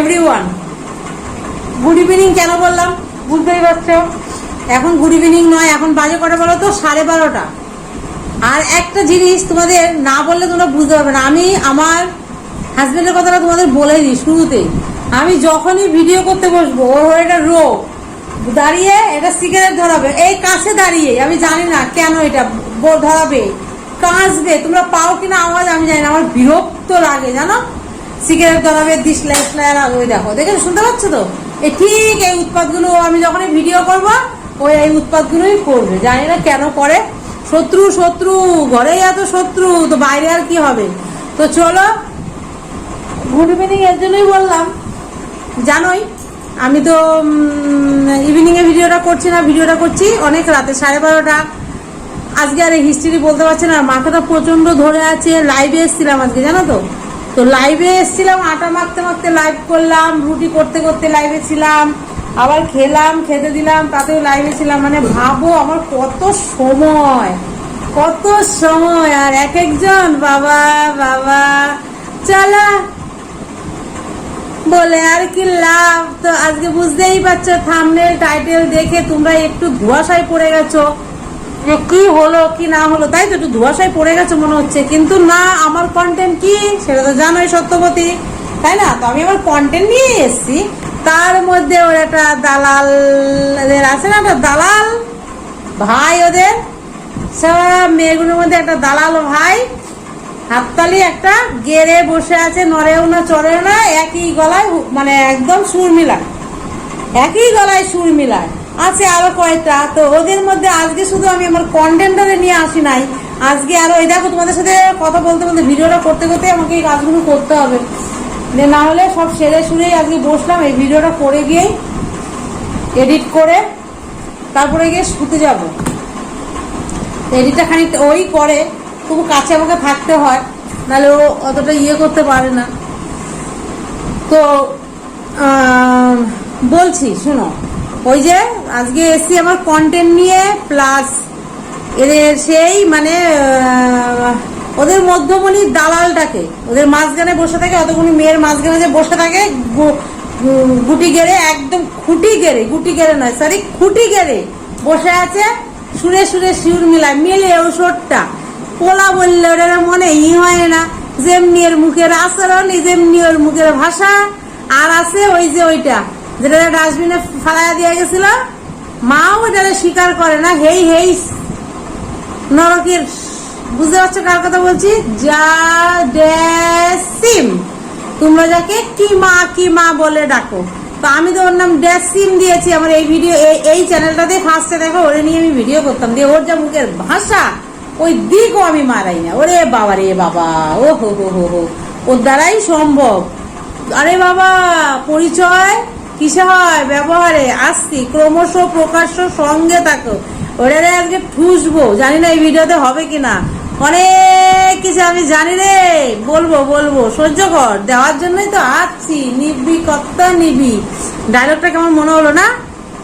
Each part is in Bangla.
এভরিওয়ান গুড ইভিনিং কেন বললাম? বুঝতেই পারছ? এখন গুড ইভিনিং নয়, এখন বাজে কটা বলো তো? সাড়ে বারোটা। আর একটা জিনিস তোমাদের না বললে তোমরা বুঝতে পারবে না। আমি আমার হাজব্যান্ডের কথাটা তোমাদের বলে দিই শুরুতেই। আমি যখনই ভিডিও করতে বসবো, ওর হয়ে এটা রোগ দাঁড়িয়ে এটা সিগারেট ধরাবে। এই কাছে দাঁড়িয়ে, আমি জানি না কেন এটা ধরাবে। কাঁচবে। তোমরা পাও কিনা আওয়াজ আমি জানি না। আমার বিরক্ত লাগে, জানো? সিগারেট ধরাবে দিসলাই স্লাই ওই দেখো। দেখে শুনতে পাচ্ছ তো? এই ঠিক এই উৎপাদগুলো আমি যখনই ভিডিও করব ওই এই উৎপাদগুলোই করবে। জানি না কেন করে। শত্রু শত্রু, ঘরেই এত শত্রু, তো বাইরে আর কি হবে? তো চলো গুড ইভিনিং এর জন্যই বললাম। জানোই, আমি তো ইভিনিং এ ভিডিওটা করছি না ভিডিওটা করছি অনেক রাতে, সাড়ে বারোটা। আজকে আর হিস্ট্রি বলতে পারছি না। মাথাটা প্রচণ্ড ধরে আছে। লাইভে এসেছিলাম আজকে, জানো তো? তো লাইভে এসেছিলাম, আটা মাখতে মাখতে লাইভ করলাম, রুটি করতে করতে লাইভে ছিলাম, আবার খেলাম, খেতে দিলাম, তাতেও লাইভে ছিলাম। মানে ভাবো, আমার কত সময় কত সময়, আর এক একজন, বাবা বাবা, চলা, বলে আর কি লাভ? তো আজকে বুঝতেই পারছ থামনেল টাইটেল দেখে তোমরা একটু ধোয়াশায় পড়ে গেছো। যে কি হলো, কি না হলো, তাই তো একটু ধোয়াশায় পড়ে গেছে মনে হচ্ছে। কিন্তু না, আমার কন্টেন্ট কি? সেটা তো জানোই সত্যবতী তাই না? তো আমি আমার কন্টেন্ট নিয়ে এসেছি। তার মধ্যে ওর একটা দালাল এদের আছে না, একটা দালাল ভাই ওদের। সব মেয়েগুলোর মধ্যে একটা দালাল ভাই। হাততালি একটা, গেড়ে বসে আছে, নড়েও না, চড়েও না, একই গলায় মানে একদম সুর মিলায়। একই গলায় সুর মিলায়। আছে আরও কয়েকটা। তো ওদের মধ্যে আজকে শুধু আমি আমার কন্টেন্টারে নিয়ে আসি নাই। আজকে আরও এই দেখো, তোমাদের সাথে কথা বলতে বলতে, ভিডিওটা করতে করতে আমাকে এই কাজগুলো করতে হবে। না হলে সব সেরে সুরেই আজকে বসলাম, এই ভিডিওটা করে গিয়েই এডিট করে তারপরে গিয়ে শুতে যাব। এডিটটা খানিকটা ওই করে, তবু কাছে আমাকে থাকতে হয়, নাহলে ও অতটা ইয়ে করতে পারে না। তো বলছি, শোনো। ওই যে আজকে এসছি আমার কন্টেন্ট নিয়ে প্লাস এদের সেই মানে ওদের মধ্যমণি দালালটাকে। ওদের মাঝখানে বসে থাকে, অতগুনি মেয়ের মাঝখানে যে বসে থাকে গুটি গেড়ে, একদম খুঁটি গেড়ে, গুটি গেড়ে নয় সরি খুঁটি গেড়ে বসে আছে, সুরে সুরে শিউর মিলায় মিলে ওষুধটা পোলা বললে ওটা মনে ই হয় না, যেমনি এর মুখের আচরণ যেমনি ওর মুখের ভাষা, আর আছে ওই যে ওইটা যেটা ডাস্টবিনে ফালাইয়া দিয়ে গেছিল, মাও ওটা স্বীকার করে না, হেই হেই, নরকের, বুঝতে পারছ কার কথা বলছি? যা ড্যাসিম তোমরা যাকে কি মা কি মা বলে ডাকো। তো আমি তো ওর নাম ড্যাসিম দিয়েছি, আমার এই ভিডিও, এই চ্যানেলটাতে ফার্স্টে দেখো, ওরে নিয়ে আমি ভিডিও করতাম। দিয়ে ওর যা মুখের ভাষা, ওই দিকও আমি মারাই না। ওরে বাবা রে বাবা, ও হো হো হো হো। ওর দ্বারাই সম্ভব। আরে বাবা, পরিচয় কিসে হয়? ব্যবহারে। আসছি। ক্রমশ প্রকাশ্য সঙ্গে থাকো। ওটারে আজকে ঠুসবো জানি না এই ভিডিওতে হবে কিনা অনেক কিছু আমি জানি রে। বলব বলব। সহ্য কর। দেওয়ার জন্যই তো আসছি। নিবি কত নিবি। ডায়লগটা কেমন মনে হলো না?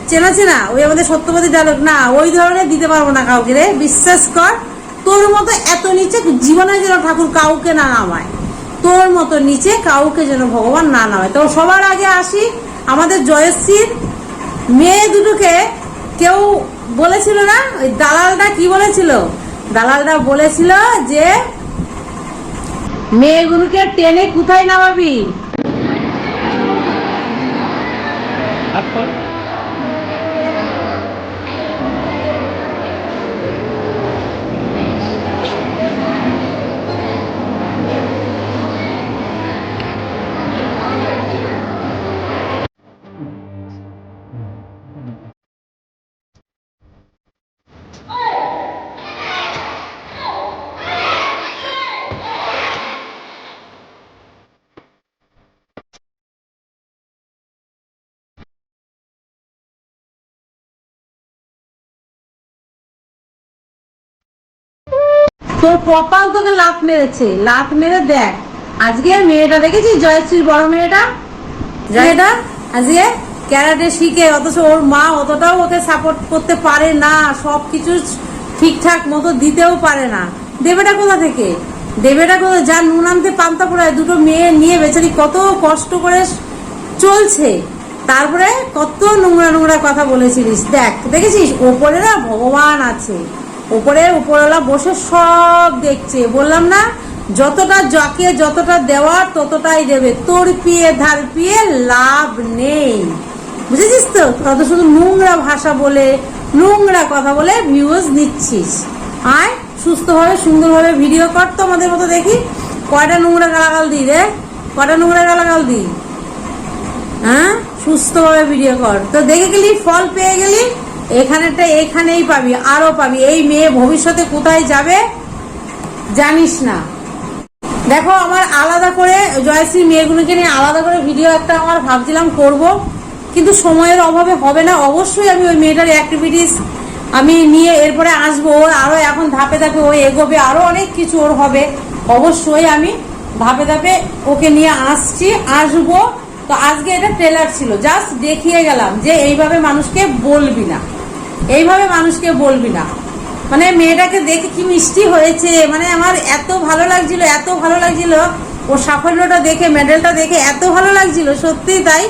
চেনা চেনা ওই আমাদের সত্যপতি ডায়লগ না, ওই ধরনের দিতে পারব না কাউকে রে। বিশ্বাস কর, তোর মতো এত নিচে জীবনে যেন ঠাকুর কাউকে না নামায়। তোর মতো নিচে কাউকে যেন ভগবান না নামায়। তো সবার আগে আসি। আমাদের জয়শ্রীর মেয়ে দুটোকে কেউ বলেছিল না? ওই দালালটা কি বলেছিল? দালালটা বলেছিল যে মেয়েগুলোকে টেনে কোথায় নামাবি? তোর কপাল তোকে লাফ মেরেছে লাফ মেরে দেখ। আজকে মেয়েটা দেখেছিস জয়শ্রীর বড় মেয়েটা? মেয়েটা আজকে ক্যারাটে শিখে অথচ ওর মা অতটাও ওকে সাপোর্ট করতে পারে না সব কিছু ঠিকঠাক মতো দিতেও পারে না। দেবেটা কোথা থেকে? দেবেটা কোথা যার নুন আনতে পান্তা পড়ায় দুটো মেয়ে নিয়ে বেচারি কত কষ্ট করে চলছে। তারপরে কত নোংরা নোংরা কথা বলেছিলিস। দেখ দেখেছিস? ওপরে না ভগবান আছে। ওপরে উপরওয়ালা বসে সব দেখছে। বললাম না, যতটা যাকে যতটা দেওয়ার ততটাই দেবে। তোর পিয়ে, ধার পিয়ে লাভ নেই। বুঝেছিস তো? তত শুধু নোংরা ভাষা বলে, নোংরা কথা বলে ভিউজ নিচ্ছিস। আয়, সুস্থভাবে, সুন্দরভাবে ভিডিও কর তো আমাদের মতো দেখি। কয়টা নোংরা গালাগাল দিই রে? কয়টা নোংরা গালাগাল দিই? হ্যাঁ? সুস্থভাবে ভিডিও কর। তো দেখে গেলি, ফল পেয়ে গেলি এখানেটা এখানেই পাবি আরও পাবি। এই মেয়ে ভবিষ্যতে কোথায় যাবে জানিস না। দেখো আমার আলাদা করে জয়শ্রী মেয়েগুলোকে নিয়ে আলাদা করে ভিডিও একটা আমার ভাবছিলাম করব, কিন্তু সময়ের অভাবে হবে না। অবশ্যই আমি ওই মেয়েটার অ্যাক্টিভিটিস আমি নিয়ে এরপরে আসব। ওর আরও এখন ধাপে ধাপে ও এগোবে আরও অনেক কিছু ওর হবে। অবশ্যই আমি ধাপে ধাপে ওকে নিয়ে আসছি, আসব। তো আজকে এটা ট্রেলার ছিল জাস্ট দেখিয়ে গেলাম যে এইভাবে মানুষকে বলবি না। এইভাবে মানুষকে বলবি না। মানে মেয়েটাকে দেখে কি মিষ্টি হয়েছে। মানে আমার এত ভালো লাগছিল, এত ভালো লাগছিল। ওর সাফল্যটা দেখে, মেডেলটা দেখে এত ভালো লাগছিল, সত্যি তাই।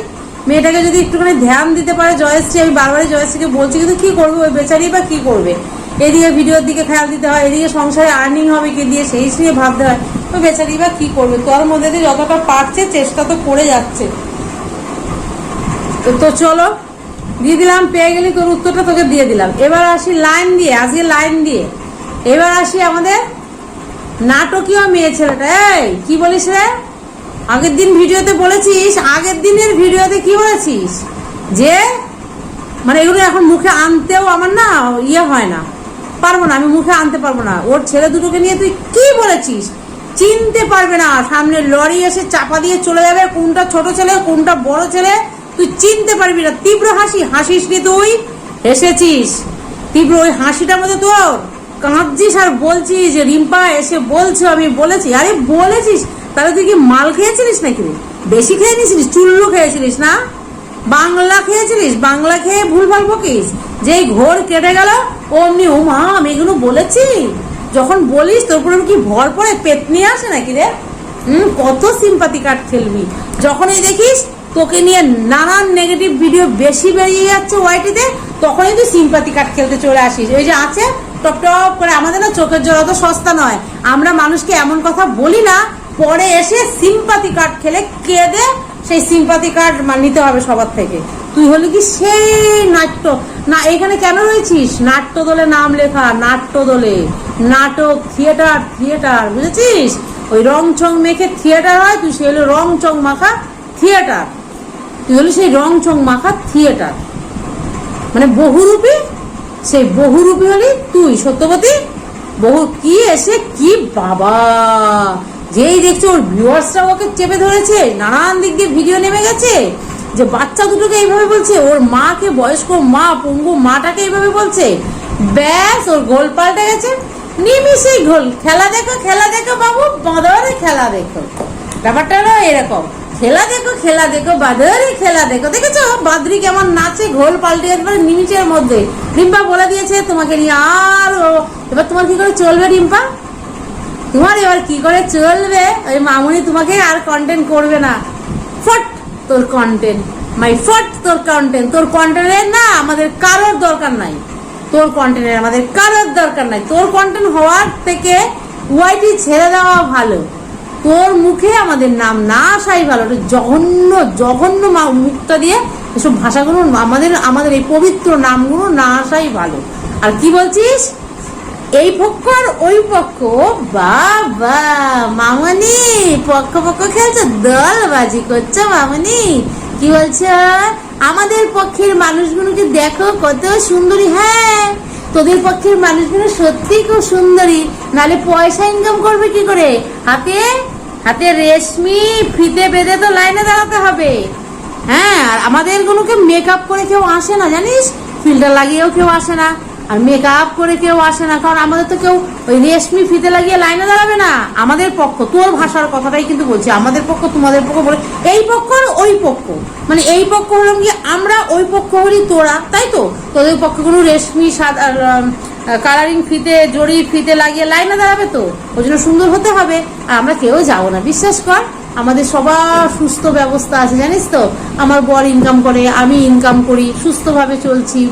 মেয়েটাকে যদি একটুখানি ধ্যান দিতে পারে জয়শ্রী, আমি বারবারই জয়শ্রীকে বলছি, কিন্তু কী করবে, ওই বেচারি বা কী করবে? এদিকে ভিডিওর দিকে খেয়াল দিতে হয়, এদিকে সংসারে আর্নিং হবে কি দিয়ে, সেই নিয়ে ভাবতে হয়। ওই বেচারি বা কী করবে? তোর মধ্যে দিয়ে যতটা পারছে, চেষ্টা তো করে যাচ্ছে। তো চলো দিয়ে দিলাম, পেয়ে গেলি তোর উত্তরটা তোকে দিয়ে দিলাম। এবার আসি লাইন দিয়ে, আজকে লাইন দিয়ে। এবার আসি আমাদের নাটকীয় মেয়ে ছেলেটা। এই, কি বলিস রে? আগের দিন ভিডিওতে বলেছিস, আগের দিনের ভিডিওতে কি বলেছিস? যে মানে এগুলো এখন মুখে আনতেও আমার না ইয়ে হয় না। পারব না, আমি মুখে আনতে পারব না। ওর ছেলে দুটোকে নিয়ে তুই কি বলেছিস? চিনতে পারবে না। সামনে লরি এসে চাপা দিয়ে চলে যাবে। কোনটা ছোট ছেলে, কোনটা বড় ছেলে তুই চিনতে পারবি না। তীব্র হাসি। হাসিস নি তুই? এসেছিস। তীব্র ওই হাসিটার মধ্যে তোর কাঁদছিস আর বলছিস যে, রিম্পা, এসে বলছো, আমি বলেছি। আরে বলেছিস? তাহলে তুই কি মাল খেয়েছিলিস নাকি? বেশি খেয়ে নিয়েছিলিস চুল্লু খেয়েছিলিস না? বাংলা খেয়েছিলিস? বাংলা খেয়ে ভুল ভালো বকিস? যেই ঘোর কেটে গেল, অমনি ও আমি এগুলো বলেছি? যখন বলিস, তোর উপরে কি ভর পড়ে? পেট নিয়ে আসে নাকি রে? হুম, কত সিম্পাতি কার্ড খেলবি। যখনই দেখিস তোকে নিয়ে নানান নেগেটিভ ভিডিও বেশি বেরিয়ে যাচ্ছে ওয়াইটিতে তখনই তুই সিম্পাতি কার্ড খেলতে চলে আসিস। ওই যে আছে, টপ টপ করে, আমাদের না চোখের জল অত সস্তা নয়। আমরা মানুষকে এমন কথা বলি না, পরে এসে সিম্পাতি কার্ড খেলে কেঁদে সেই সিম্পাতি কার্ড নিতে হবে সবার থেকে। তুই হলি কি সেই নাট্য। না, এখানে কেন রয়েছিস? নাট্য দলে নাম লেখা, নাট্য দলে। নাটক থিয়েটার থিয়েটার বুঝেছিস? ওই রং চং মেখে থিয়েটার হয়, তুই সে হলো রং চং মাখা থিয়েটার হলি? সেই রং চং মাখা থিয়েটার। মানে বহুরূপী, সেই বহুরূপী হলি তুই সত্যবতী বহু, কি এসে, কি বাবা! যেই দেখছে, ওর ভিউয়ার্সরা ওকে চেপে ধরেছে, নানান দিক দিয়ে ভিডিও নেমে গেছে, যে বাচ্চা দুটোকে এইভাবে বলছে, ওর মাকে বয়স্ক মা, পঙ্গু মাটাকে এইভাবে বলছে, ব্যাস, ওর গোল পাল্টে গেছে। নিমিশেই গোল, খেলা দেখো খেলা দেখো বাবু, বাঁদরে খেলা দেখো। ব্যাপারটা এরকম। খেলা দেখো খেলা দেখো, বাদরে খেলা দেখো। দেখেছ? বাদরি কেমন নাচে, ঘোল পাল্টে একবারে মিনিটের মধ্যে। রিম্পা বলে দিয়েছে তোমাকে নিয়ে আর এবার তোমার কি করে চলবে রিম্পা? তোমার এবার কি করে চলবে? ওই মামুনি তোমাকে আর কন্টেন্ট করবে না। ফট, তোর কন্টেন্ট মাই ফট, তোর কন্টেন্ট তোর কন্টেন্টের না আমাদের কারোর দরকার নাই। তোর কন্টেন্টের আমাদের কারোর দরকার নাই। তোর কন্টেন্ট হওয়ার থেকে ওয়াইটি ছেড়ে দেওয়া ভালো। তোর মুখে আমাদের নাম না আসাই ভালো জঘন্য জঘন্য মুখটা দিয়ে এসব ভাষাগুলো আমাদের আমাদের এই পবিত্র নামগুলো না আসাই ভালো। আর কি বলছিস? এই পক্ষ আর ওই পক্ষ বাবা, মামনি, পক্ষ পক্ষ খেলছে দল বাজি করছ মামনি। কি বলছে? আমাদের পক্ষের মানুষগুলোকে দেখো কত সুন্দরী হ্যাঁ। তোদের পক্ষের মানুষগুলো সত্যি খুব সুন্দরী। নালে পয়সা ইনকাম করবে কি করে? হাতে হাতে রেশমি, ফিতে বেঁধে তো লাইনে দাঁড়াতে হবে। হ্যাঁ আর আমাদের গুলোকে মেকআপ করে কেউ আসে না, জানিস? ফিল্টার লাগিয়েও কেউ আসে না, আর মেকআপ করে কেউ আসে না, কারণ আমাদের তো কেউ ওই রেশমি, ফিতে লাগিয়ে লাইনে দাঁড়াবে না। আমাদের পক্ষ, তোর ভাষার কথাটাই কিন্তু বলছি, আমাদের পক্ষ, তোমাদের পক্ষ বলে, এই পক্ষ আর ওই পক্ষ। মানে এই পক্ষ হলাম কি আমরা, ওই পক্ষ হলি তোরা, তাই তো? তোদের পক্ষগুলো রেশমি, সাদা কালারিং ফিতে জড়ি ফিতে লাগিয়ে লাইনে দাঁড়াবে তো? ওই জন্য সুন্দর হতে হবে। আর আমরা কেউ যাব না, বিশ্বাস কর। আমাদের সবার সুস্থ ব্যবস্থা আছে, জানিস তো? আমার বর ইনকাম করে, আমি ইনকাম করি, সুস্থভাবে চলছি।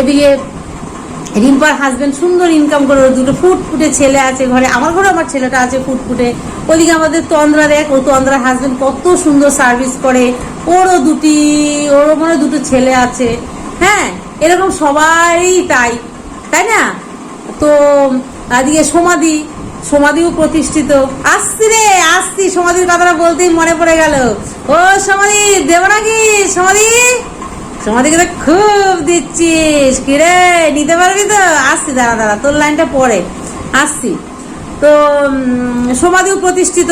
এদিকে রিম্পার হাজবেন্ড সুন্দর ইনকাম করে, ওর দুটো ফুটফুটে ছেলে আছে ঘরে, আমার ঘরে আমার ছেলেটা আছে ফুটফুটে। ওদিকে আমাদের তন্দ্রা দেখ, ও তন্দ্রা হাজবেন্ড কত সুন্দর সার্ভিস করে। ওরও দুটি, ওরও মনে দুটো ছেলে আছে। হ্যাঁ এরকম সবাই তাই। তাই না? তো আদিকে সমাধি, সমাধিও প্রতিষ্ঠিত। আসছি রে, আসছি। সমাধির কথাটা বলতেই মনে পড়ে গেল। ও সমাধি, দেব নাকি? সমাধি? সমাধিকে তো খুব দিচ্ছিস। কিরে নিতে পারবি তো? আসছি, দাঁড়া দাঁড়া, তোর লাইনটা পরে আসছি। তো সমাধিও প্রতিষ্ঠিত।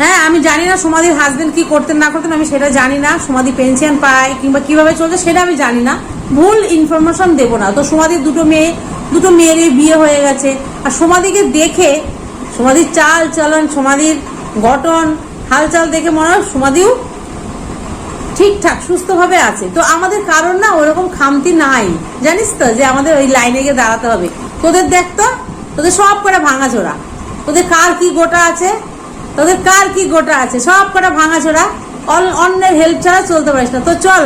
হ্যাঁ আমি জানি না সমাধির হাজবেন্ড কি করতেন, না করতেন, আমি সেটা জানি না। সমাধি পেনশন পায় কিংবা কীভাবে চলছে, সেটা আমি জানি না। ভুল ইনফরমেশন দেব না। তো সমাধির দুটো মেয়ে, দুটো মেয়েরই বিয়ে হয়ে গেছে। আর সমাধিকে দেখে সমাধির চাল চলন সমাধির গঠন হালচাল দেখে মনে হয় সমাধিও ঠিকঠাক, সুস্থভাবে আছে। তো আমাদের কারণ না ওরকম খামতি নাই। জানিস তো যে আমাদের ওই লাইনে গিয়ে দাঁড়াতে হবে। তোদের দেখ তো, তোদের সব কটা ভাঙা চোরা তোদের কার কি গোটা আছে? তোদের কার কি গোটা আছে? সব কটা ভাঙা চোরা অন্যের হেল্প ছাড়া চলতে পারিস না। তো চল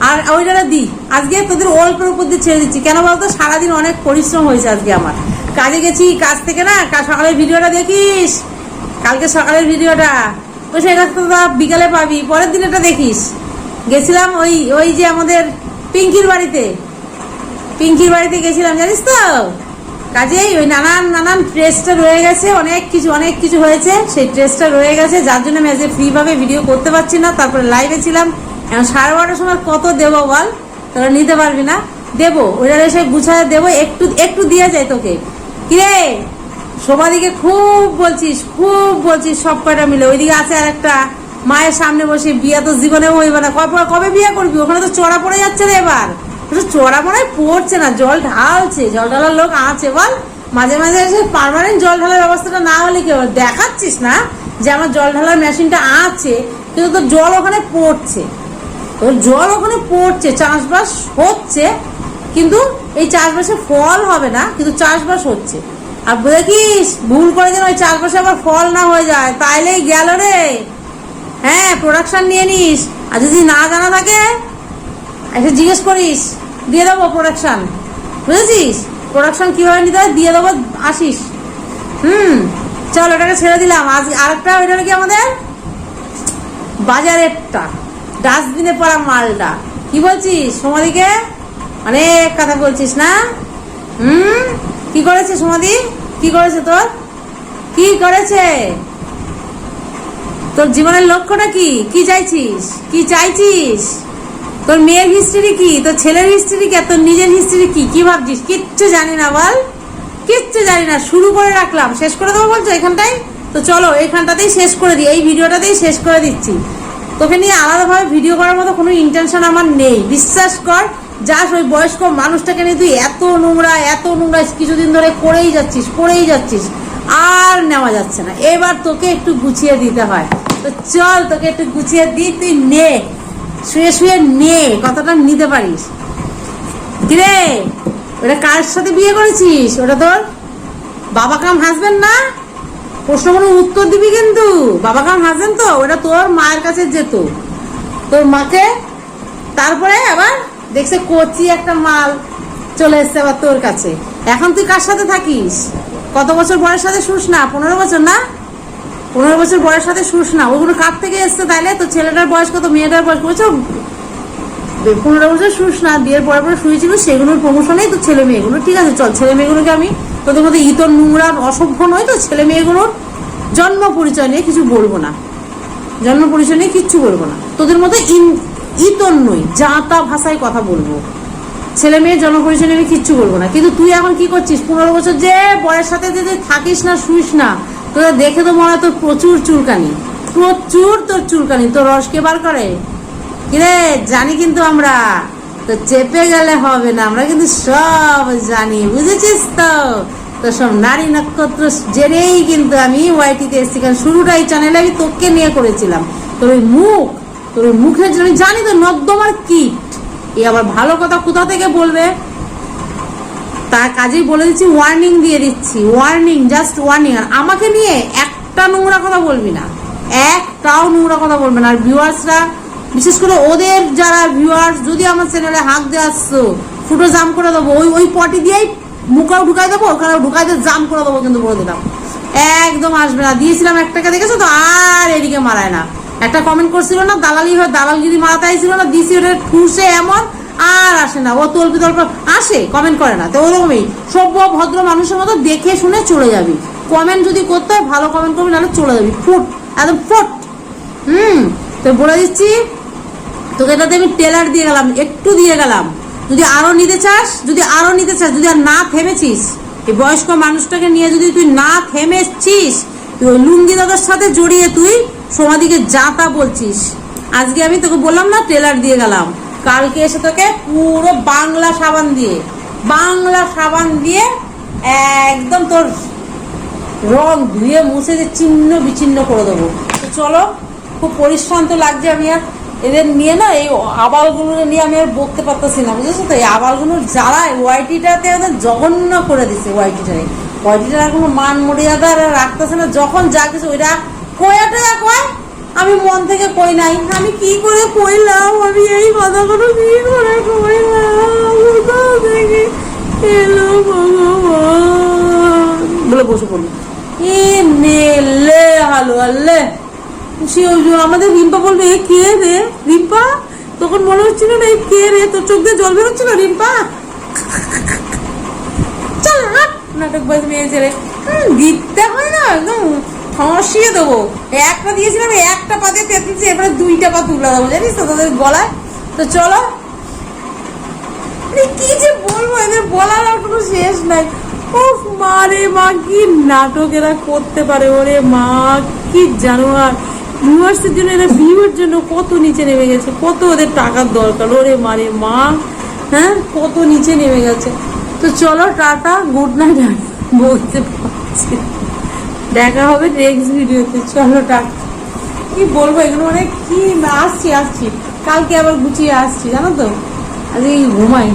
আর ওই ওইটা দি। আজকে তোদের অল্পের উপর দিয়ে ছেড়ে দিচ্ছি। কেন বলতো? সারাদিন অনেক পরিশ্রম হয়েছে আজকে আমার। কাজে গেছি কাজ থেকে না, কাল সকালের ভিডিওটা দেখিস? কালকে সকালের ভিডিওটা। তো সেটা তো বিকালে পাবি, পরের দিন এটা দেখিস। গেছিলাম ওই ওই যে আমাদের পিঙ্কির বাড়িতে। পিঙ্কির বাড়িতে গেছিলাম, জানিস তো? কাজেই ওই নানান নানান ট্রেসটা রয়ে গেছে, অনেক কিছু অনেক কিছু হয়েছে। সেই ট্রেসটা রয়ে গেছে, যার জন্য আমি আজকে ফ্রিভাবে ভিডিও করতে পারছি না। তারপরে লাইভে ছিলাম। সাড়ে বারোটার সময় কত দেবো বল? তোরা নিতে পারবি না? দেবো, ওইটা এসে গুছায় দেবো, একটু একটু দিয়ে যায় তোকে। কিরে? সবাদিকে খুব বলছিস খুব বলছিস সব কয়টা মিলে। ওইদিকে আছে আর একটা মায়ের সামনে বসে বিয়ে তো জীবনেও হইবে না। কবে কবে বিয়ে করবি? ওখানে তো চড়া পড়ে যাচ্ছে রে এবার। চড়া মনে পড়ছে না, জল ঢালছে, জল ঢালার লোক আছে বল। মাঝে মাঝে এসে পার্মানেন্ট জল ঢালার ব্যবস্থাটা না হলে কি হবে? দেখাচ্ছিস না যে আমার জল ঢালার মেশিনটা আছে, কিন্তু তোর জল ওখানে পড়ছে। জল ওখানে পড়ছে, চাষবাস হচ্ছে, কিন্তু এই চাষবাসে ফল হবে না, কিন্তু চাষবাস হচ্ছে। আর দেখিস ভুল করে যেন ওই চাষবাসে আবার ফল না হয়ে যায়, তাইলেই গেল রে। হ্যাঁ প্রোডাকশন নিয়ে নিস। আর যদি না জানা থাকে এসে জিজ্ঞেস করিস, দিয়ে দেবো প্রোডাকশন বুঝেছিস? প্রোডাকশন কীভাবে নিতে হয়, দিয়ে দেবো, আসিস। হুম, চল, ওটাকে ছেড়ে দিলাম। আজ আরেকটা ওইটা কি আমাদের? বাজারেরটা। ডাস্টবিনে পড়া মালটা। কি বলছিস সমাধিকে অনেক কথা বলছিস না? হুম? কি করেছে সমাধি কি করেছে তোর? কি করেছে? তোর জীবনের লক্ষ্যটা কি? কি চাইছিস? কি চাইছিস? তোর মেয়ের হিস্ট্রি কি? তোর ছেলের হিস্ট্রি কি? আর তোর নিজের হিস্ট্রি কি? কি ভাবছিস? কিচ্ছু জানি না বল। কিচ্ছু জানি না। শুরু করে রাখলাম। শেষ করে দেবো বলছো এখানটাই তো চলো, এখানটাতেই শেষ করে দিই। এই ভিডিওটাতেই শেষ করে দিচ্ছি। তোকে নিয়ে আলাদাভাবে ভিডিও করার মতো কোনো ইন্টেনশন আমার নেই। বিশ্বাস কর, যাস ওই বয়স্ক মানুষটাকে নিয়ে তুই এত নোংরা এত নোংরা কিছুদিন ধরে করেই যাচ্ছিস করেই যাচ্ছিস, আর নেওয়া যাচ্ছে না। এবার তোকে একটু গুছিয়ে দিতে হয়। তো চল, তোকে একটু গুছিয়ে দিই, তুই নে, শুয়ে শুয়ে নে কতটা নিতে পারিস। কিরে, ওটা কার সাথে বিয়ে করেছিস? ওটা তোর বাবা কাম হাসবেন না? প্রশ্নগুলো উত্তর দিবি কিন্তু। বাবা কাম হাসেন তো? ওটা তোর মায়ের কাছে যেত। তোর মাকে তারপরে আবার দেখছে কচি একটা মাল চলে এসছে আবার তোর কাছে। এখন তুই কার সাথে থাকিস? কত বছর বয়সের সাথে শুস না? পনেরো বছর না? পনেরো বছর বয়সের সাথে শুস না। ওগুলো কার থেকে এসছে তাইলে? তো ছেলেটার বয়স কত? মেয়েটার বয়স বলছো পনেরো বছর শুস না, বিয়ের পরে পরে শুয়েছিল সেগুলোর প্রমোশনেই তো ছেলে মেয়েগুলো ঠিক আছে, চল, ছেলে মেয়েগুলোকে আমি তোদের মধ্যে ইতর নোংরা, অসভ্য নয় তো, ছেলে মেয়েগুলোর জন্ম পরিচয় নিয়ে কিছু বলব না। জন্ম পরিচয় নিয়ে কিচ্ছু বলব না। তোদের মধ্যে ইন, ইতর নই, যা তা ভাষায় কথা বলব। ছেলে মেয়ের জন্ম পরিচয় নিয়ে আমি কিচ্ছু বলব না। কিন্তু তুই এখন কি করছিস? পনেরো বছর যে বয়ের সাথে যে থাকিস না, শুইস না, তোরা দেখে তো মনে হয় তোর প্রচুর চুলকানি। প্রচুর তোর চুলকানি, তোর রস কে বার করে। কিরে, জানি কিন্তু আমরা। তো চেপে গেলে হবে না, আমরা কিন্তু সব জানি, বুঝেছিস তো? তো সব নারী নক্ষত্র জেনেই কিন্তু আমি ওয়াইটিতে এসেছি, কারণ শুরুটা এই চ্যানেলে আমি তোকে নিয়ে করেছিলাম। তোর ওই মুখ, তোর ওই মুখের জন্য জানি তো নর্দমার কিট। এই আবার ভালো কথা কোথা থেকে বলবে? তার কাজেই বলে দিচ্ছি ওয়ার্নিং দিয়ে দিচ্ছি ওয়ার্নিং জাস্ট ওয়ার্নিং আর আমাকে নিয়ে একটা নোংরা কথা বলবি না, একটাও নোংরা কথা বলবে না। আর ভিউয়ার্সরা বিশেষ করে ওদের যারা ভিউয়ার্স যদি আমার চ্যানেলে হাঁক দিয়ে আসছো ফুটো জাম করে দেবো, ওই ওই পটি দিয়েই মুখাও ঢুকাই দেবো ওখানে ঢুকাই দিয়ে জাম করে দেবো কিন্তু বলে দিলাম। একদম আসবে না। দিয়েছিলাম এক টাকা, দেখেছ তো? আর এদিকে মারায় না। একটা কমেন্ট করছিল না, দালালি হয়, দালালগিরি মারাতে আইছিল না, দিছি ওটা ঠুসে এমন, আর আসে না। ও তল্পি তল্প আসে কমেন্ট করে না। তো ওরকমই। সভ্য, ভদ্র মানুষের মতো দেখে শুনে চলে যাবি। কমেন্ট যদি করতে হয়, ভালো কমেন্ট করবি, নাহলে চলে যাবি। ফুট, একদম ফুট। হুম, তো বলে দিচ্ছি তোকে এটাতে আমি টেলার দিয়ে গেলাম, একটু দিয়ে গেলাম। যদি আরও নিতে চাস, যদি আরও নিতে চাস, যদি আর না থেমেছিস, এই বয়স্ক মানুষটাকে নিয়ে যদি তুই না থেমেছিস, তুই ওই লুঙ্গি দাদার সাথে জড়িয়ে তুই সমাধিকে যাতা বলছিস। আজকে আমি তোকে বললাম না টেলার দিয়ে গেলাম। কালকে এসে তোকে পুরো বাংলা সাবান দিয়ে, বাংলা সাবান দিয়ে একদম তোর রং ধুয়ে মুছে যে চিহ্ন বিচ্ছিন্ন করে দেবো। তো চলো, খুব পরিশ্রান্ত লাগছে আমি আর এদের নিয়ে না এই আবালগুলো নিয়ে আমি আর বকতে পারতেছি না বুঝেছ তো? এই আবালগুলোর জ্বালায় ওয়াইটিটাতে ওদের জঘন্য করে দিছে ওয়াইটিটারে ওয়াইটিটার কোনো মান মর্যাদা আর রাখতেছে না যখন যা কিছু ওইটা কয়াটা কয় আমি মন থেকে কই নাই। আমি কি করে কইলাম? আমি এই কথাগুলো কি করে কইলাম? থেকে এলো ভগবান বলে বসে পড়ল। এ নেলে হালো আল্লে সে আমাদের রিম্পা বলবে, এ কে রে? রিম্পা? তখন মনে হচ্ছিল না, এ কে রে? তোর চোখ দিয়ে জল বেরোচ্ছিল, রিম্পা? নাটক বাজ মেয়ে ছেলে। দিতে হয় না, একদম ফাঁসিয়ে দেবো। একটা দিয়েছিলাম, একটা পা দিয়ে তেতুলছি এবারে দুইটা পা তুলে দেবো, জানিস তো তোদের গলায়? তো চলো। কি যে বলব, এদের বলার আর কোনো শেষ নাই। উফ, মা রে মা, কি নাটক এরা করতে পারে, ওরে মা, কি জানোয়ার। ভিউয়ার্সের জন্য এরা ভিউয়ের জন্য কত নিচে নেমে গেছে, কত ওদের টাকার দরকার। ওরে মা রে মা হ্যাঁ? কত নিচে নেমে গেছে। তো চলো, টাটা গুড নাইট বলতে পারছি দেখা হবে নেক্সট ভিডিওতে চলো, টাটা। কি বলব, এগুলো মানে কি, আসছি আসছি। কালকে আবার গুছিয়ে আসছি, জানো তো? আজকে ঘুমাই।